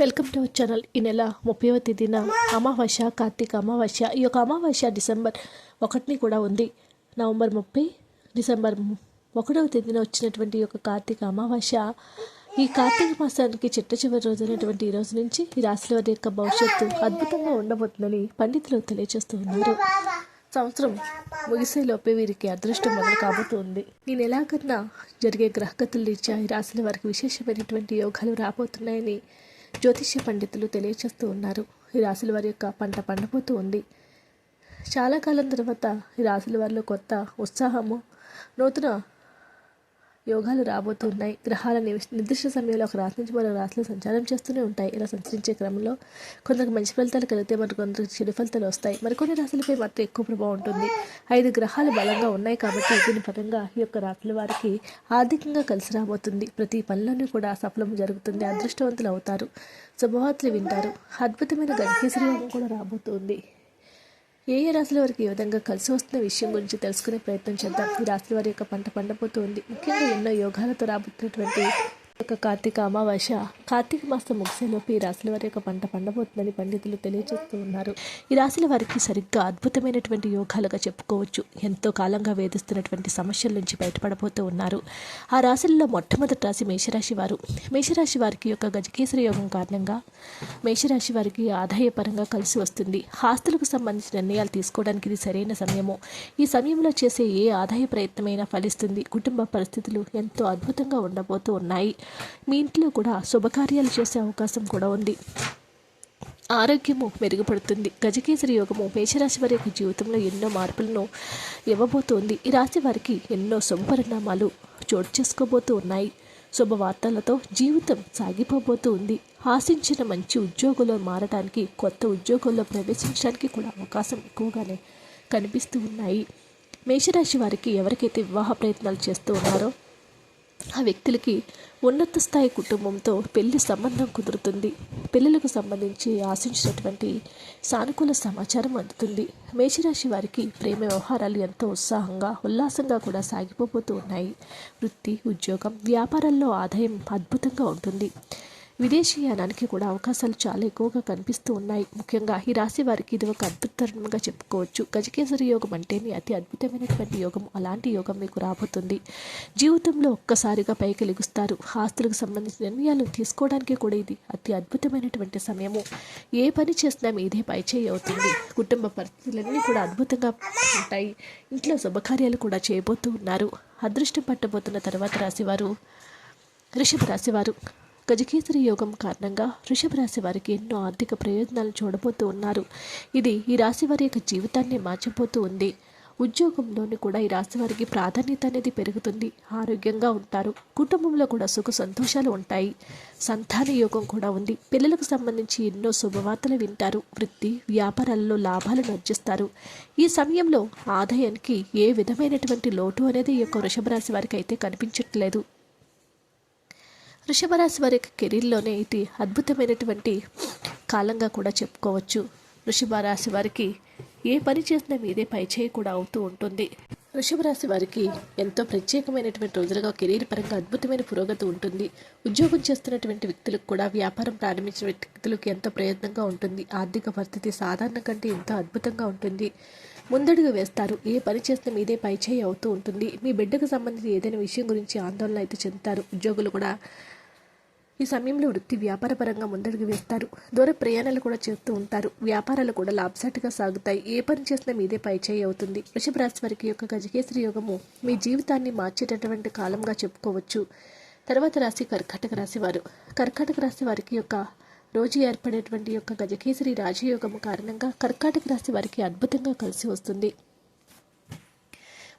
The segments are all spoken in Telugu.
Welcome to our channel. ఈ నెల ముప్పైవ తేదీన అమావాస్య కార్తీక అమావాస్య ఈ యొక్క అమావాస్య డిసెంబర్ ఒకటిని కూడా ఉంది. నవంబర్ ముప్పై డిసెంబర్ ఒకటవ తేదీన వచ్చినటువంటి ఈ యొక్క కార్తీక అమావాస్య ఈ కార్తీక మాసానికి చిట్ట చివరి రోజైనటువంటి ఈ రోజు నుంచి ఈ రాశుల వారి యొక్క భవిష్యత్తు అద్భుతంగా ఉండబోతుందని పండితులు తెలియజేస్తూ ఉన్నారు. సంవత్సరం ముగిసేలోపే వీరికి అదృష్టం మొదలు కాబోతుంది. ఈ నెలాఖరున జరిగే గ్రహగతుల రీత్యా ఈ రాశుల వారికి విశేషమైనటువంటి యోగాలు రాబోతున్నాయని జ్యోతిష్య పండితులు తెలియజేస్తూ ఉన్నారు. ఈ రాశుల వారి యొక్క పంట పండబోతూ ఉంది. చాలా కాలం తర్వాత ఈ రాశుల వారిలో కొత్త ఉత్సాహము నూతన యోగాలు రాబోతున్నాయి. గ్రహాల నిర్దిష్ట సమయంలో ఒక రాశి నుంచి మరో రాశిలో సంచారం చేస్తూనే ఉంటాయి. ఇలా సంచరించే క్రమంలో కొందరికి మంచి ఫలితాలు కలిగితే మరి కొందరికి చెడు ఫలితాలు వస్తాయి. మరికొన్ని రాశులపై మాత్రం ఎక్కువ ప్రభావం ఉంటుంది. ఐదు గ్రహాలు బలంగా ఉన్నాయి కాబట్టి దీని పరంగా ఈ యొక్క రాశుల వారికి ఆర్థికంగా కలిసి రాబోతుంది. ప్రతి పనిలోనూ కూడా సఫలం జరుగుతుంది. అదృష్టవంతులు అవుతారు. శుభవార్తలు వింటారు. అద్భుతమైన గణకేశ్వరి కూడా రాబోతుంది. ఏ ఏ రాశుల వారికి ఏ విధంగా కలిసి వస్తున్న విషయం గురించి తెలుసుకునే ప్రయత్నం చేద్దాం. ఈ రాశుల వారి యొక్క పంట పండబోతుంది. ముఖ్యంగా ఎన్నో యోగాలతో రాబోతున్నటువంటి యొక్క కార్తీక అమావాస్య కార్తీక మాసం ముగిసేలోపు ఈ రాశుల వారి యొక్క పంట పండబోతుందని పండితులు తెలియజేస్తూ ఉన్నారు. ఈ రాశుల వారికి సరిగ్గా అద్భుతమైనటువంటి యోగాలుగా చెప్పుకోవచ్చు. ఎంతో కాలంగా వేధిస్తున్నటువంటి సమస్యల నుంచి బయటపడబోతూ ఉన్నారు. ఆ రాశుల్లో మొట్టమొదటి రాశి మేషరాశి వారు. మేషరాశి వారికి యొక్క గజకేసరి యోగం కారణంగా మేషరాశి వారికి ఆదాయపరంగా కలిసి వస్తుంది. ఆస్తులకు సంబంధించిన నిర్ణయాలు తీసుకోవడానికి ఇది సరైన సమయము. ఈ సమయంలో చేసే ఏ ఆదాయ ప్రయత్నమైనా ఫలిస్తుంది. కుటుంబ పరిస్థితులు ఎంతో అద్భుతంగా ఉండబోతూ ఉన్నాయి. మీ ఇంట్లో కూడా శుభకార్యాలు చేసే అవకాశం కూడా ఉంది. ఆరోగ్యము మెరుగుపడుతుంది. గజకేసరి యోగము మేషరాశి వారి యొక్క జీవితంలో ఎన్నో మార్పులను ఇవ్వబోతోంది. ఈ రాశి వారికి ఎన్నో శుభపరిణామాలు చోటు చేసుకోబోతూ ఉన్నాయి. శుభవార్తలతో జీవితం సాగిపోబోతూ ఉంది. ఆశించిన మంచి ఉద్యోగంలో మారడానికి కొత్త ఉద్యోగంలో ప్రవేశించడానికి కూడా అవకాశం ఎక్కువగానే కనిపిస్తూ ఉన్నాయి. మేషరాశి వారికి ఎవరికైతే వివాహ ప్రయత్నాలు చేస్తూ ఉన్నారో ఆ వ్యక్తులకి ఉన్నత స్థాయి కుటుంబంతో పెళ్ళి సంబంధం కుదురుతుంది. పిల్లలకు సంబంధించి ఆశించినటువంటి సానుకూల సమాచారం అందుతుంది. మేషరాశి వారికి ప్రేమ వ్యవహారాలు ఎంతో ఉత్సాహంగా ఉల్లాసంగా కూడా సాగిపోతూ ఉన్నాయి. వృత్తి ఉద్యోగం వ్యాపారాల్లో ఆదాయం అద్భుతంగా ఉంటుంది. విదేశీయానానికి కూడా అవకాశాలు చాలా ఎక్కువగా కనిపిస్తూ ఉన్నాయి. ముఖ్యంగా ఈ రాశి వారికి ఇది ఒక అద్భుత తరుణంగా చెప్పుకోవచ్చు. గజకేసరి యోగం అంటేనే అతి అద్భుతమైనటువంటి యోగం. అలాంటి యోగం మీకు రాబోతుంది. జీవితంలో ఒక్కసారిగా పైకి లెగుస్తారు. ఆస్తులకు సంబంధించిన నిర్ణయాలు తీసుకోవడానికి కూడా ఇది అతి అద్భుతమైనటువంటి సమయము. ఏ పని చేసినా మీదే పైచేయి అవుతుంది. కుటుంబ పరిస్థితులన్నీ కూడా అద్భుతంగా ఉంటాయి. ఇంట్లో శుభకార్యాలు కూడా చేయబోతూ ఉన్నారు. అదృష్టం పట్టబోతున్న తర్వాత రాశివారు వృషభ రాశివారు గజకేసరి యోగం కారణంగా వృషభ రాశి వారికి ఎన్నో ఆర్థిక ప్రయోజనాలు చూడబోతూ ఉన్నారు. ఇది ఈ రాశి వారి యొక్క జీవితాన్ని మార్చబోతూ ఉంది. ఉద్యోగంలోని కూడా ఈ రాశి వారికి ప్రాధాన్యత అనేది పెరుగుతుంది. ఆరోగ్యంగా ఉంటారు. కుటుంబంలో కూడా సుఖ సంతోషాలు ఉంటాయి. సంతాన యోగం కూడా ఉంది. పిల్లలకు సంబంధించి ఎన్నో శుభవార్తలు వింటారు. వృత్తి వ్యాపారాల్లో లాభాలను అర్జిస్తారు ఈ సమయంలో ఆదాయానికి ఏ విధమైనటువంటి లోటు అనేది ఈ యొక్క వృషభ రాశి వారికి అయితే కనిపించట్లేదు. వృషభ రాశి వారి యొక్క కెరీర్లోనే ఇది అద్భుతమైనటువంటి కాలంగా కూడా చెప్పుకోవచ్చు. వృషభ రాశి వారికి ఏ పని చేసినా మీదే పైచేయి కూడా అవుతూ ఉంటుంది. వృషభ రాశి వారికి ఎంతో ప్రత్యేకమైనటువంటి రోజులుగా కెరీర్ పరంగా అద్భుతమైన పురోగతి ఉంటుంది. ఉద్యోగం చేస్తున్నటువంటి వ్యక్తులకు కూడా వ్యాపారం ప్రారంభించిన వ్యక్తులకు ఎంతో ప్రయత్నంగా ఉంటుంది. ఆర్థిక పరిస్థితి సాధారణ కంటే ఎంతో అద్భుతంగా ఉంటుంది. ముందడుగు వేస్తారు. ఏ పని చేసినా మీదే పైచేయి అవుతూ ఉంటుంది. మీ బిడ్డకు సంబంధించి ఏదైనా విషయం గురించి ఆందోళన అయితే చెందుతారు. ఉద్యోగులు కూడా ఈ సమయంలో వృత్తి వ్యాపారపరంగా ముందడుగు వేస్తారు. దూర ప్రయాణాలు కూడా చేస్తూ ఉంటారు. వ్యాపారాలు కూడా లాభసాటిగా సాగుతాయి. ఏ పని చేసినా మీదే పైచేయి అవుతుంది. వృషభ రాశి వారికి యొక్క గజకేశ్వరి యోగము మీ జీవితాన్ని మార్చేటటువంటి కాలంగా చెప్పుకోవచ్చు. తర్వాత రాశి కర్కాటక రాశి వారు. కర్కాటక రాశి వారికి యొక్క రోజు ఏర్పడేటువంటి యొక్క గజకేసరి రాజయోగము కారణంగా కర్కాటక రాశి వారికి అద్భుతంగా కలిసి వస్తుంది.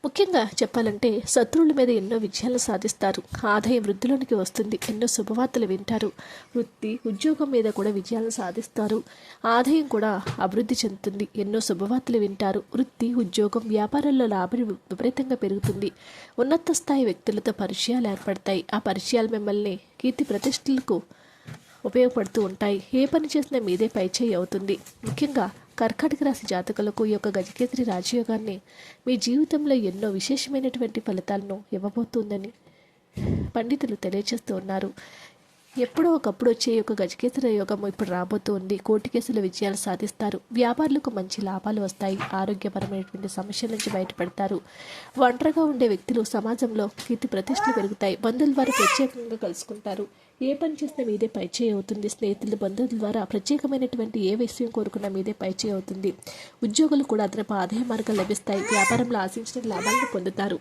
ముఖ్యంగా చెప్పాలంటే శత్రువుల మీద ఎన్నో విజయాలు సాధిస్తారు. ఆదాయం వృద్ధిలోనికి వస్తుంది. ఎన్నో శుభవార్తలు వింటారు. వృత్తి ఉద్యోగం మీద కూడా విజయాలు సాధిస్తారు. ఆదాయం కూడా అభివృద్ధి చెందుతుంది. ఎన్నో శుభవార్తలు వింటారు. వృత్తి ఉద్యోగం వ్యాపారాల్లో లాభం విపరీతంగా పెరుగుతుంది. ఉన్నత స్థాయి వ్యక్తులతో పరిచయాలు ఏర్పడతాయి. ఆ పరిచయాలు మిమ్మల్ని కీర్తి ప్రతిష్టలకు ఉపయోగపడుతూ ఉంటాయి. ఏ పని చేసినా మీదే పైచేయి అవుతుంది. ముఖ్యంగా కర్కాటక రాశి జాతకులకు ఈ యొక్క గజకేసరి రాజయోగాన్ని మీ జీవితంలో ఎన్నో విశేషమైనటువంటి ఫలితాలను ఇవ్వబోతుందని పండితులు తెలియజేస్తూ ఉన్నారు. ఎప్పుడో ఒకప్పుడు వచ్చే యొక్క గజకేసర యోగం ఇప్పుడు రాబోతోంది. కోర్టు కేసుల విజయాలు సాధిస్తారు. వ్యాపారులకు మంచి లాభాలు వస్తాయి. ఆరోగ్యపరమైనటువంటి సమస్యల నుంచి బయటపడతారు. ఒంటరిగా ఉండే వ్యక్తులు సమాజంలో కీర్తి ప్రతిష్టలు పెరుగుతాయి. బంధువుల ద్వారా ప్రత్యేకంగా కలుసుకుంటారు. ఏ పని చేసినా మీదే పైచేయి అవుతుంది. స్నేహితులు బంధువుల ద్వారా ప్రత్యేకమైనటువంటి ఏ విషయం కోరుకున్నా మీదే పైచేయి అవుతుంది. ఉద్యోగులు కూడా అదనపు ఆదాయ మార్గాలు లభిస్తాయి. వ్యాపారంలో ఆశించిన లాభాలను పొందుతారు.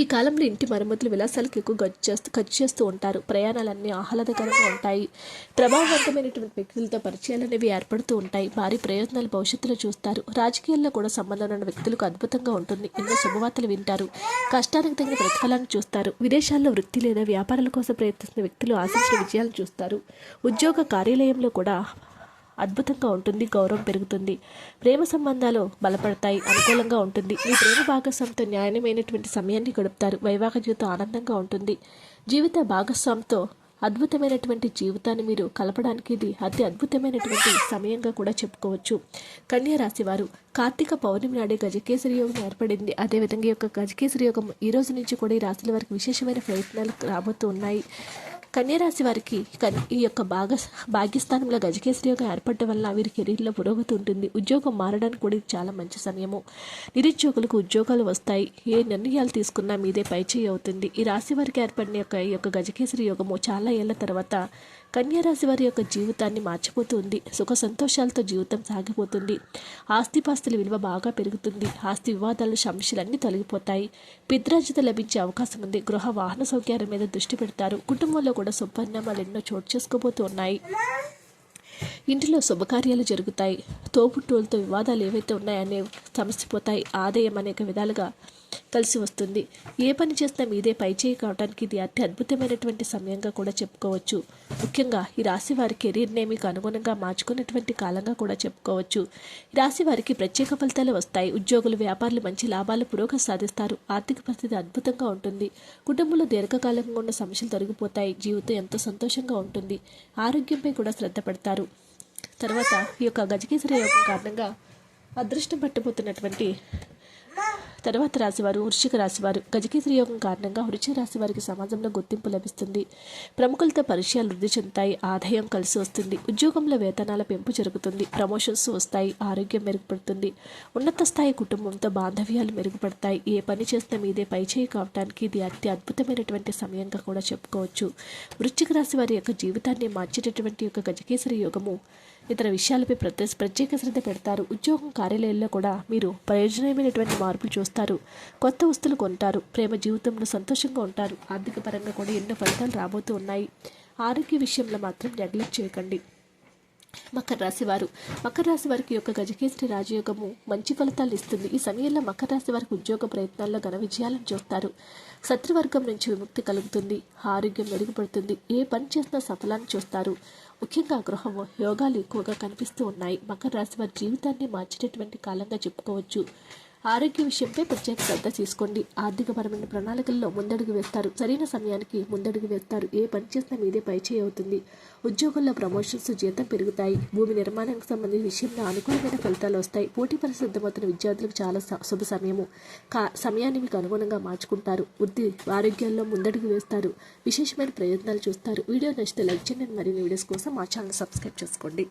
ఈ కాలంలో ఇంటి మరమ్మతులు విలాసాలకు ఎక్కువ ఖర్చు చేస్తూ ఖర్చు చేస్తూ ఉంటారు. ప్రయాణాలన్నీ ఆహ్లాదకరంగా ఉంటాయి. ప్రభావవంతమైనటువంటి వ్యక్తులతో పరిచయాలు అనేవి ఏర్పడుతూ ఉంటాయి. భారీ ప్రయోజనాలు భవిష్యత్తులో చూస్తారు. రాజకీయాల్లో కూడా సంబంధం ఉన్న వ్యక్తులకు అద్భుతంగా ఉంటుంది. ఎన్నో శుభవార్తలు వింటారు. కష్టానికి తగిన ప్రతిఫలాన్ని చూస్తారు. విదేశాల్లో వృత్తి లేదా వ్యాపారాల కోసం ప్రయత్నిస్తున్న వ్యక్తులు ఆశించిన విజయాలను చూస్తారు. ఉద్యోగ కార్యాలయంలో కూడా అద్భుతంగా ఉంటుంది గౌరవం పెరుగుతుంది. ప్రేమ సంబంధాలు బలపడతాయి అనుకూలంగా ఉంటుంది. మీ ప్రేమ భాగస్వామితో న్యాయమైనటువంటి సమయాన్ని గడుపుతారు. వైవాహిక జీవితం ఆనందంగా ఉంటుంది. జీవిత భాగస్వామితో అద్భుతమైనటువంటి జీవితాన్ని మీరు కలపడానికి ఇది అతి అద్భుతమైనటువంటి సమయంగా కూడా చెప్పుకోవచ్చు. కన్యా రాశి వారు కార్తీక పౌర్ణమి నాడే గజకేసరి యోగం ఏర్పడింది. అదేవిధంగా ఈ యొక్క గజకేసరి యోగం ఈ రోజు నుంచి కూడా ఈ రాశుల వారికి విశేషమైన ప్రయత్నాలు రాబోతూ ఉన్నాయి. కన్యరాశి వారికి కన్- ఈ యొక్క భాగ భాగ్యస్థానంలో గజకేశ్వరి యోగం ఏర్పడటం వల్ల వీరి కెరీర్లో పురోగతి ఉంటుంది ఉద్యోగం మారడానికి కూడా ఇది చాలా మంచి సమయము. నిరుద్యోగులకు ఉద్యోగాలు వస్తాయి. ఏ నిర్ణయాలు తీసుకున్నా మీదే పైచేయి అవుతుంది. ఈ రాశి వారికి ఏర్పడిన యొక్క ఈ యొక్క గజకేశ్వరి యోగము చాలా ఏళ్ళ తర్వాత కన్యారాశి వారి యొక్క జీవితాన్ని మార్చిపోతుంది. సుఖ సంతోషాలతో జీవితం సాగిపోతుంది. ఆస్తిపాస్తుల విలువ బాగా పెరుగుతుంది. ఆస్తి వివాదాలు సమస్యలన్నీ తొలగిపోతాయి. పిద్రాజిత లభించే అవకాశం ఉంది. గృహ వాహన సౌకర్యాల మీద దృష్టి పెడతారు. కుటుంబంలో కూడా శుభపరిణామాలు ఎన్నో చోటు చేసుకోబోతూ ఉన్నాయి. ఇంటిలో శుభకార్యాలు జరుగుతాయి. తోబుట్టువులతో వివాదాలు ఏవైతే ఉన్నాయనే సమస్య పోతాయి. ఆదాయం అనేక విధాలుగా కలిసి వస్తుంది. ఏ పని చేసినా మీదే పైచేయి కావడానికి ఇది అతి అద్భుతమైనటువంటి సమయంగా కూడా చెప్పుకోవచ్చు. ముఖ్యంగా ఈ రాశి వారి కెరీర్నే మీకు అనుగుణంగా మార్చుకున్నటువంటి కాలంగా కూడా చెప్పుకోవచ్చు. ఈ రాశి వారికి ప్రత్యేక ఫలితాలు వస్తాయి. ఉద్యోగులు వ్యాపారులు మంచి లాభాలు పురోగతి సాధిస్తారు. ఆర్థిక పరిస్థితి అద్భుతంగా ఉంటుంది. కుటుంబంలో దీర్ఘకాలంగా ఉన్న సమస్యలు తొలగిపోతాయి. జీవితం ఎంతో సంతోషంగా ఉంటుంది. ఆరోగ్యంపై కూడా శ్రద్ధ పెడతారు. తర్వాత ఈ యొక్క గజకేసరి యోగం కారణంగా అదృష్టం పట్టబోతున్నటువంటి తర్వాత రాశివారు వృశ్చిక రాశివారు గజకేసరి యోగం కారణంగా వృశ్చిక రాశి వారికి సమాజంలో గుర్తింపు లభిస్తుంది. ప్రముఖులతో పరిచయాలు వృద్ధి చెందుతాయి. ఆదాయం కలిసి వస్తుంది. ఉద్యోగంలో వేతనాల పెంపు జరుగుతుంది. ప్రమోషన్స్ వస్తాయి. ఆరోగ్యం మెరుగుపడుతుంది. ఉన్నత స్థాయి కుటుంబంతో బాంధవ్యాలు మెరుగుపడతాయి. ఏ పని చేస్తే మీదే పైచేయి కావడానికి ఇది అతి అద్భుతమైనటువంటి సమయంగా కూడా చెప్పుకోవచ్చు. వృశ్చిక రాశి వారి యొక్క జీవితాన్ని మార్చేటటువంటి యొక్క గజకేసరి యోగము ఇతర విషయాలపై ప్రత్యేక ప్రత్యేక శ్రద్ధ పెడతారు. ఉద్యోగం కార్యాలయాల్లో కూడా మీరు ప్రయోజనమైనటువంటి మార్పులు చూస్తారు. కొత్త వస్తువులు కొంటారు. ప్రేమ జీవితంలో సంతోషంగా ఉంటారు. ఆర్థిక పరంగా కూడా ఎన్నో ఫలితాలు రాబోతూ ఉన్నాయి. ఆరోగ్య విషయంలో మాత్రం నెగ్లెక్ట్ చేయకండి. మకర రాశి వారు. మకర రాశి వారికి యొక్క గజకేసరి రాజయోగము మంచి ఫలితాలు ఇస్తుంది. ఈ సమయంలో మకర రాశి వారికి ఉద్యోగ ప్రయత్నాల్లో ఘన విజయాలను చూస్తారు. శత్రువర్గం నుంచి విముక్తి కలుగుతుంది. ఆరోగ్యం మెరుగుపడుతుంది. ఏ పని చేసినా సఫలాన్ని చూస్తారు. ముఖ్యంగా గృహం యోగాలు ఎక్కువగా కనిపిస్తూ ఉన్నాయి. మకర రాశి వారి జీవితాన్ని మార్చేటటువంటి కాలంగా చెప్పుకోవచ్చు. ఆరోగ్య విషయంపై ప్రత్యేక శ్రద్ధ తీసుకోండి. ఆర్థికపరమైన ప్రణాళికల్లో ముందడుగు వేస్తారు. సరైన సమయానికి ముందడుగు వేస్తారు. ఏ పని చేసినా మీదే పైచేయి అవుతుంది. ఉద్యోగంలో ప్రమోషన్స్ జీతం పెరుగుతాయి. భూమి నిర్మాణానికి సంబంధించిన విషయంలో అనుకూలమైన ఫలితాలు వస్తాయి. పోటీ పరిశుద్ధమవుతున్న విద్యార్థులకు చాలా స- శుభ సమయము. కా సమయాన్ని మీకు అనుగుణంగా మార్చుకుంటారు. వృద్ధి ఆరోగ్యాల్లో ముందడుగు వేస్తారు. విశేషమైన ప్రయత్నాలు చూస్తారు. వీడియో నచ్చితే లైక్ చేయండి. మరిన్ని వీడియోస్ కోసం మా ఛానల్ సబ్స్క్రైబ్ చేసుకోండి.